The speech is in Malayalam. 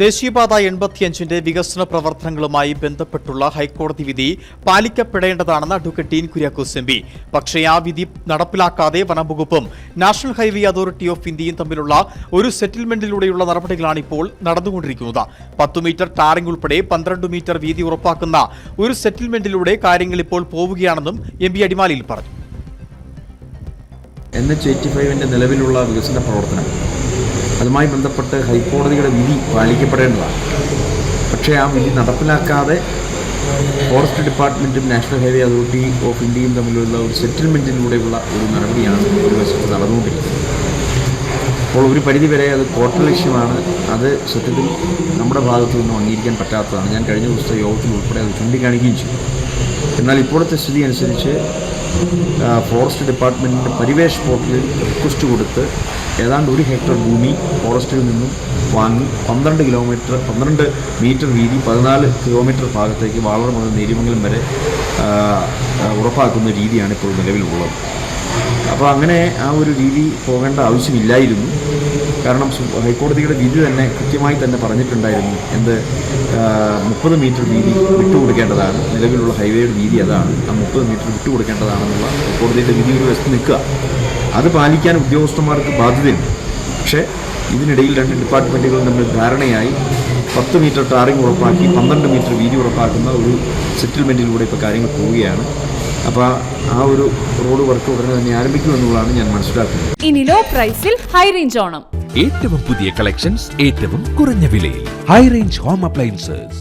ദേശീയപാത എൺപത്തിയഞ്ചിന്റെ വികസന പ്രവർത്തനങ്ങളുമായി ബന്ധപ്പെട്ടുള്ള ഹൈക്കോടതി വിധി പാലിക്കപ്പെടേണ്ടതാണെന്ന് advocate Dean Kuriakose M P. പക്ഷേ ആ വിധി നടപ്പിലാക്കാതെ വനംവകുപ്പും നാഷണൽ ഹൈവേ അതോറിറ്റി ഓഫ് ഇന്ത്യയും തമ്മിലുള്ള ഒരു സെറ്റിൽമെന്റിലൂടെയുള്ള നടപടികളാണ് ഇപ്പോൾ നടന്നുകൊണ്ടിരിക്കുന്നത്. പത്തു മീറ്റർ ടാറിംഗ് ഉൾപ്പെടെ പന്ത്രണ്ട് മീറ്റർ വീതി ഉറപ്പാക്കുന്ന ഒരു സെറ്റിൽമെന്റിലൂടെ കാര്യങ്ങൾ ഇപ്പോൾ പോവുകയാണെന്നും എം പി അടിമാലിയിൽ പറഞ്ഞു. എൻ എച്ച് എയ്റ്റി നിലവിലുള്ള വികസന പ്രവർത്തനം അതുമായി ബന്ധപ്പെട്ട് ഹൈക്കോടതിയുടെ വിധി പാലിക്കപ്പെടേണ്ടതാണ്. പക്ഷേ ആ വിധി നടപ്പിലാക്കാതെ ഫോറസ്റ്റ് ഡിപ്പാർട്ട്മെന്റും നാഷണൽ ഹൈവേ അതോറിറ്റി ഓഫ് ഇന്ത്യയും തമ്മിലുള്ള ഒരു സെറ്റിൽമെന്റിലൂടെയുള്ള ഒരു നടപടിയാണ് ഒരു വശത്ത് നടന്നുകൊണ്ടിരിക്കുന്നത്. അപ്പോൾ ഒരു പരിധിവരെ അത് കോട്ട ലക്ഷ്യമാണ്. അത് സത്യത്തിൽ നമ്മുടെ ഭാഗത്തു നിന്നും അംഗീകരിക്കാൻ പറ്റാത്തതാണ്. ഞാൻ കഴിഞ്ഞ ദിവസത്തെ യോഗത്തിൽ ഉൾപ്പെടെ അത് ചൂണ്ടിക്കാണിക്കുകയും ചെയ്തു. എന്നാൽ ഇപ്പോഴത്തെ സ്ഥിതി അനുസരിച്ച് ഫോറസ്റ്റ് ഡിപ്പാർട്ട്മെന്റിന്റെ പരിവേഷ് പോർട്ടലിൽ റിക്വസ്റ്റ് കൊടുത്ത് ഏതാണ്ട് ഒരു ഹെക്ടർ ഭൂമി ഫോറസ്റ്റിൽ നിന്നും വാങ്ങി പന്ത്രണ്ട് കിലോമീറ്റർ പന്ത്രണ്ട് മീറ്റർ വീതി പതിനാല് കിലോമീറ്റർ ഭാഗത്തേക്ക് വാളർ മുതൽ നേരിമംഗലം വരെ ഉറപ്പാക്കുന്ന രീതിയാണ് ഇപ്പോൾ നിലവിലുള്ളത്. അപ്പോൾ അങ്ങനെ ആ ഒരു രീതി പോകേണ്ട ആവശ്യമില്ലായിരുന്നു. കാരണം ഹൈക്കോടതിയുടെ വിധി തന്നെ കൃത്യമായി തന്നെ പറഞ്ഞിട്ടുണ്ടായിരുന്നു. എന്ത് മുപ്പത് മീറ്റർ വീതി വിട്ടുകൊടുക്കേണ്ടതാണ്. നിലവിലുള്ള ഹൈവേയുടെ വീതി അതാണ്. ആ മുപ്പത് മീറ്റർ വിട്ടുകൊടുക്കേണ്ടതാണെന്നുള്ള ഹൈക്കോടതിയുടെ വിധി ഒരു വശത്ത് നിൽക്കുക. അത് പാലിക്കാൻ ഉദ്യോഗസ്ഥന്മാർക്ക് ബാധ്യതയുണ്ട്. പക്ഷേ ഇതിനിടയിൽ രണ്ട് ഡിപ്പാർട്ട്മെന്റുകളും തമ്മിൽ ധാരണയായി പത്ത് മീറ്റർ ടാറിംഗ് ഉറപ്പാക്കി പന്ത്രണ്ട് മീറ്റർ വീതി ഉറപ്പാക്കുന്ന ഒരു സെറ്റിൽമെന്റിലൂടെ ഇപ്പോൾ കാര്യങ്ങൾ പോവുകയാണ്. അപ്പോൾ ആ ഒരു റോഡ് വർക്ക് ഉടനെ തന്നെ ആരംഭിക്കുമെന്നുള്ളതാണ് ഞാൻ മനസ്സിലാക്കുന്നത്. ഇനി ലോ പ്രൈസിൽ ഹൈ റേഞ്ച് ഓണം. ഏറ്റവും പുതിയ കളക്ഷൻസ് ഏറ്റവും കുറഞ്ഞ വിലയിൽ. High range home appliances